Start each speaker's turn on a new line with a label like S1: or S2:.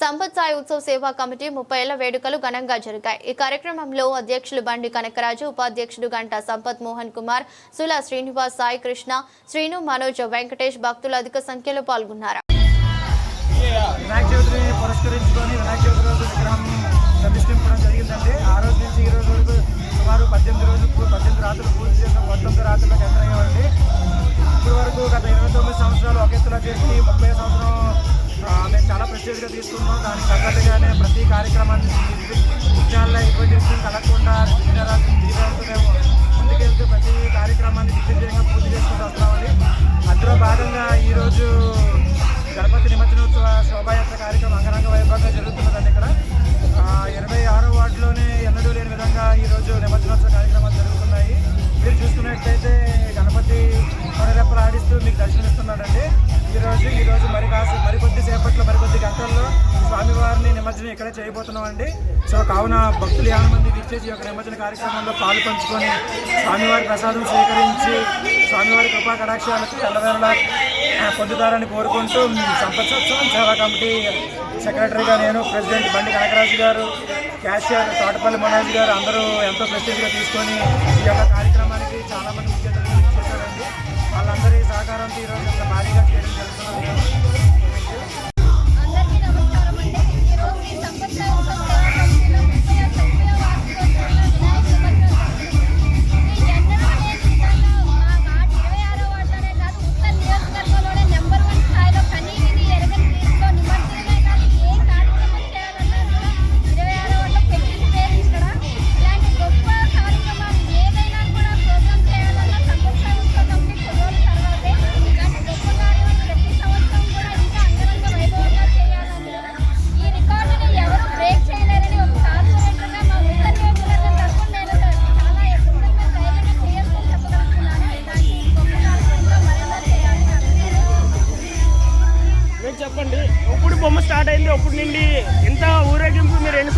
S1: సంపత్ సాయి ఉత్సవ్ సేవా కమిటీ ముప్పై ఏళ్ళ వేడుకలు ఘనంగా జరిగాయి. ఈ కార్యక్రమంలో అధ్యక్షులు బండి కనకరాజు ఉపాధ్యక్షుడు గంటా సంపత్ మోహన్ కుమార్ సులా శ్రీనివాస్ సాయి కృష్ణ శ్రీను మనోజ్ వెంకటేష్ భక్తులు అధిక సంఖ్యలో పాల్గొన్నారు.
S2: వినాయక చవితిని పురస్కరించుకొని వినాయక చవితి రోజు విగ్రహం జరిగిందండి. ఆ రోజు నుంచి ఈ రోజు వరకు సుమారు పద్దెనిమిది రోజులు పద్దెనిమిది రాత్రులు పూర్తి చేసిన పంతొమ్మిది రాత్రులకు ఎంటర్ అయ్యామండి ఇప్పటి వరకు గత ఇరవై తొమ్మిది సంవత్సరాలు ఒక ఎత్తున చేసి ముప్పై సంవత్సరం మేము తీసుకున్నాం. దానికి తగ్గట్టుగానే ప్రతి కార్యక్రమాన్ని విజ్ఞానంలో ఎటువంటి విషయం కలగకుండా మరికొద్ది స్వామివారిని నిమజ్జనం ఇక్కడే చేయబోతున్నామండి. సో కావున భక్తులు యాభై మంది విచ్చేసి ఈ యొక్క నిమజ్జన కార్యక్రమంలో పాలు పంచుకొని స్వామివారి ప్రసాదం స్వీకరించి స్వామివారి కృపా కటాక్షాలకు తెల్లవేళలా పొందుతారని కోరుకుంటూ సంపత్ సత్సవం సేవా కమిటీ సెక్రటరీగా నేను ప్రెసిడెంట్ బండి కనకరాజు గారు క్యాషియర్ తోటపల్లి మనోజ్ గారు అందరూ ఎంతో ప్రెస్టీజ్గా తీసుకొని ఈ యొక్క కార్యక్రమానికి చాలా మంది చేశారండి. వాళ్ళందరి సహకారంతో ఈరోజు
S3: మీరు చెప్పండి. ఇప్పుడు బొమ్మ స్టార్ట్ అయింది? అప్పుడు నుండి? ఎంత ఊరేగింపు మీరు ఎన్ని